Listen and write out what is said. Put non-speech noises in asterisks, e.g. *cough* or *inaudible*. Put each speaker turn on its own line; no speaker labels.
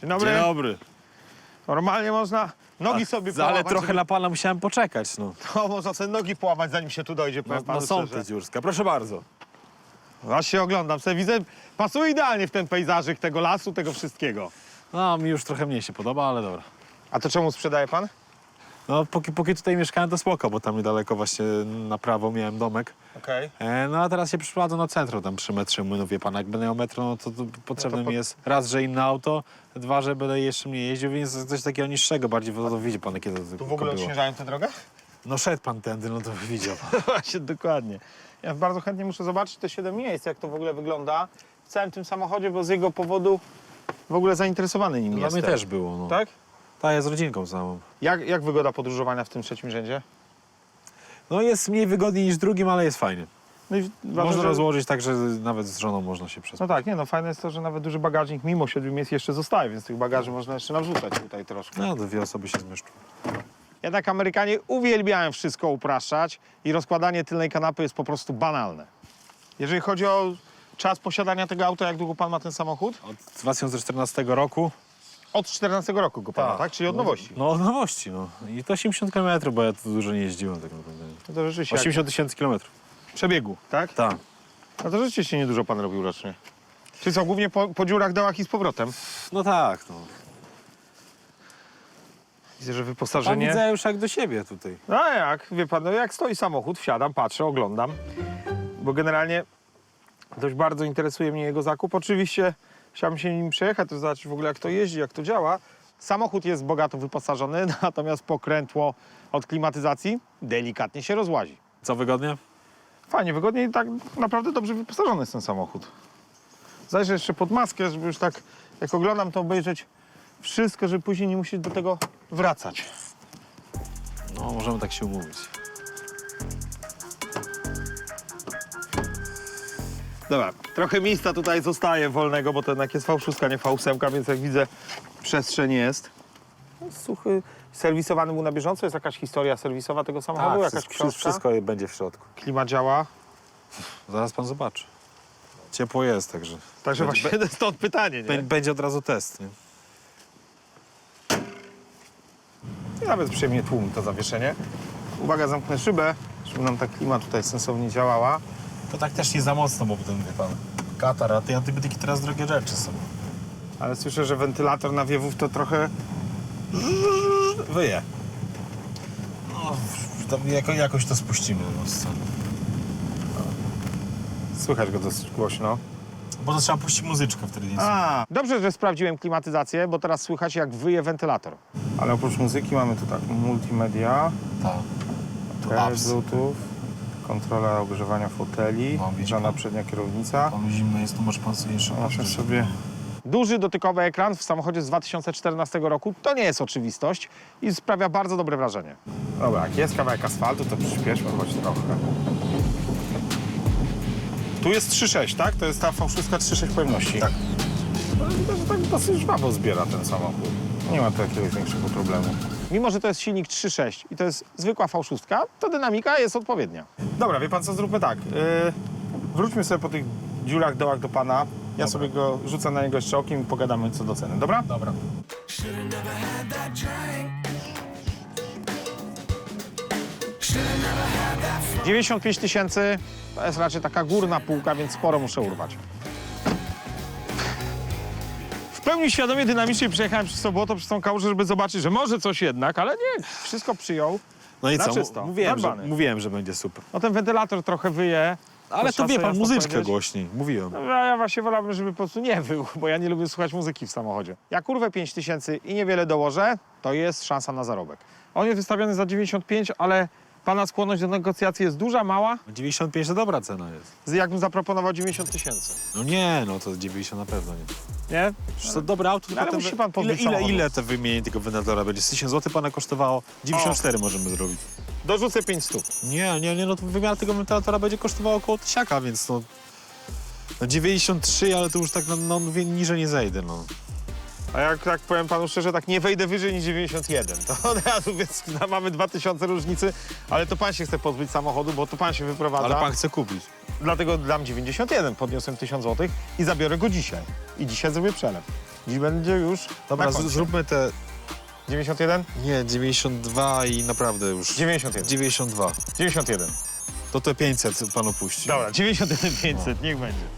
Dzień dobry.
Dzień dobry.
Normalnie można nogi sobie
Ale
połamać.
trochę
żeby...
na pana musiałem poczekać, no.
To można sobie nogi połamać, zanim się tu dojdzie,
No,
powiem
no
panu
są
szczerze.
te dziurska. Proszę bardzo.
Się oglądam, sobie widzę, pasuje idealnie w ten pejzażyk tego lasu, tego wszystkiego.
No, mi już trochę mniej się podoba, ale dobra.
A to czemu sprzedaje pan?
No, póki, póki tutaj mieszkałem, to spoko, bo tam niedaleko właśnie na prawo miałem domek.
Okej.
E, no, a teraz się przyprowadzę na centrum, tam przy metrze młynów, wie pan. Jak będę miał metro, no to, to potrzebne
No po-
mi jest raz, że inne auto, dwa, że będę jeszcze mniej jeździł, więc coś takiego niższego bardziej, bo to widzi pan, jakie to
Tu w ogóle
było.
odśnieżają tę drogę?
No, szedł pan tędy, no to widział pan. *laughs*
Właśnie, dokładnie. Ja bardzo chętnie muszę zobaczyć te 7 miejsc, jak to w ogóle wygląda w całym tym samochodzie, bo z jego powodu w ogóle zainteresowany nim
Dla
jestem.
mnie też było, no.
Tak?
Tak, ja z rodzinką samą.
Jak, jak wygoda podróżowania w tym trzecim rzędzie?
No, jest mniej wygodniej niż drugim, ale jest fajnie.
No i uważam,
Można
że-
rozłożyć tak, że nawet z żoną można się przespać.
No tak, nie no, fajne jest to, że nawet duży bagażnik mimo siedmiu miejsc jeszcze zostaje, więc tych bagaży można jeszcze nawrzucać tutaj troszkę.
No, dwie osoby się zmieszczą.
Jednak Amerykanie uwielbiają wszystko upraszczać i rozkładanie tylnej kanapy jest po prostu banalne. Jeżeli chodzi o czas posiadania tego auta, jak długo pan ma ten samochód?
Od 2014 roku.
Od 14 roku go pan ma,
Tak.
tak? Czyli od nowości.
No, od nowości, no. I to 80 km, bo ja tu dużo nie jeździłem tak naprawdę.
No to rzeczywiście. jak-
80 tysięcy kilometrów.
Przebiegu, tak?
Tak.
No to rzeczywiście niedużo pan robił rocznie. Czy co, głównie po, po dziurach, dołach i z powrotem?
No tak, no.
Widzę, że
Pan
wyposażenie...
widzę już jak do siebie tutaj.
No a jak, wie pan, no jak stoi samochód, wsiadam, patrzę, oglądam. Bo generalnie dość bardzo interesuje mnie jego zakup. Oczywiście chciałbym się nim przejechać, to zobaczyć w ogóle jak to jeździ, jak to działa. Samochód jest bogato wyposażony, *laughs* natomiast pokrętło od klimatyzacji delikatnie się rozłazi.
Co wygodnie?
Fajnie, wygodnie i tak naprawdę dobrze wyposażony jest ten samochód. Zajrzę jeszcze pod maskę, żeby już tak, jak oglądam, to obejrzeć wszystko, żeby później nie musieć do tego wracać.
No, możemy tak się umówić.
Dobra, trochę miejsca tutaj zostaje wolnego, bo to jednak jest V6, nie V8, więc jak widzę, przestrzeń jest. Jest Suchy, serwisowany był na bieżąco, jest jakaś historia serwisowa tego samochodu, jakaś
wszystko,
książka?
wszystko będzie w środku.
Klimat działa,
Zaraz pan zobaczy. Ciepło jest, także.
także
będzie,
właśnie *laughs* stąd pytanie, nie?
będzie od razu test, nie?
Nawet przyjemnie tłumi to zawieszenie. Uwaga, zamknę szybę, żeby nam ta klima tutaj sensownie działała.
To tak też nie za mocno, bo potem wie pan. Katar, a te antybiotyki teraz drogie rzeczy są.
Ale słyszę, że wentylator nawiewów to trochę wyje.
No, tam jako, jakoś to spuścimy. No, z-
Słychać go dosyć głośno.
bo to trzeba puścić muzyczkę wtedy. Nie
A, dobrze, że sprawdziłem klimatyzację, bo teraz słychać jak wyje wentylator. Ale oprócz muzyki mamy tu tak multimedia,
Tak. Apps.
bluetooth, kontrola ogrzewania foteli,
No, widzi
grzana
pan.
przednia kierownica.
Panu zimno jest, to może pan sobie jeszcze
sobie... Duży dotykowy ekran w samochodzie z 2014 roku to nie jest oczywistość i sprawia bardzo dobre wrażenie. Dobra, jak jest kawałek asfaltu, to przyspieszmy choć trochę. Tu jest 3.6, tak? To jest ta V6 3.6 pojemności.
Tak.
No, widać, że tak dosyć żwawo zbiera ten samochód. Nie ma tu jakiegoś większego problemu. Mimo, że to jest silnik 3.6 i to jest zwykła V6, to dynamika jest odpowiednia. Dobra, wie pan co, zróbmy tak. Yy, wróćmy sobie po tych dziurach, dołach do pana. Ja sobie go rzucę na niego jeszcze okiem i pogadamy co do ceny, dobra?
Dobra.
95 tysięcy to jest raczej taka górna półka, więc sporo muszę urwać. Pełni świadomie, dynamicznie przejechałem przez sobotę, przez tą kałużę, żeby zobaczyć, że może coś jednak, ale nie, wszystko przyjął.
No i
Na
co?
czysto,
Mówiłem, że,
zadbany.
mówiłem, że będzie super.
No ten wentylator trochę wyje.
Ale to wie pan,
jasno
muzyczkę
powiedzieć.
głośniej. Mówiłem.
No, ja właśnie wolałbym, żeby po prostu nie był, bo ja nie lubię słuchać muzyki w samochodzie. Jak kurwę 5 tysięcy i niewiele dołożę, to jest szansa na zarobek. On jest wystawiony za 95, ale pana skłonność do negocjacji jest duża, mała?
95 to dobra cena jest.
Z- Jakbym zaproponował 90 tysięcy,
No nie, no to 90 na pewno nie.
nie?
Przecież to dobre auto, tylko
ale
ten
musi pan
ile, ile, ile te wymienienie tego wentylatora będzie? Z 1000 zł pana kosztowało? 94 możemy zrobić.
Dorzucę 5 stóp.
Nie, nie, nie, no to wymiana tego wentylatora będzie kosztowała około tysiaka, więc no... No 93, ale to już tak no, no niżej nie zejdę, no.
A jak tak powiem panu szczerze, tak nie wejdę wyżej niż 91. To od razu, więc *laughs* mamy 2000 różnicy, ale to pan się chce pozbyć samochodu, bo to pan się wyprowadza.
Ale pan chce kupić.
Dlatego dam 91, podniosłem 1000 zł i zabiorę go dzisiaj. I dzisiaj zrobię przelew. Dziś będzie już
Dobra,
na koncie.
zróbmy te...
91?
Nie, 92 i naprawdę już...
91.
92.
91.
To te 500 pan opuści.
Dobra, 91 500, niech będzie.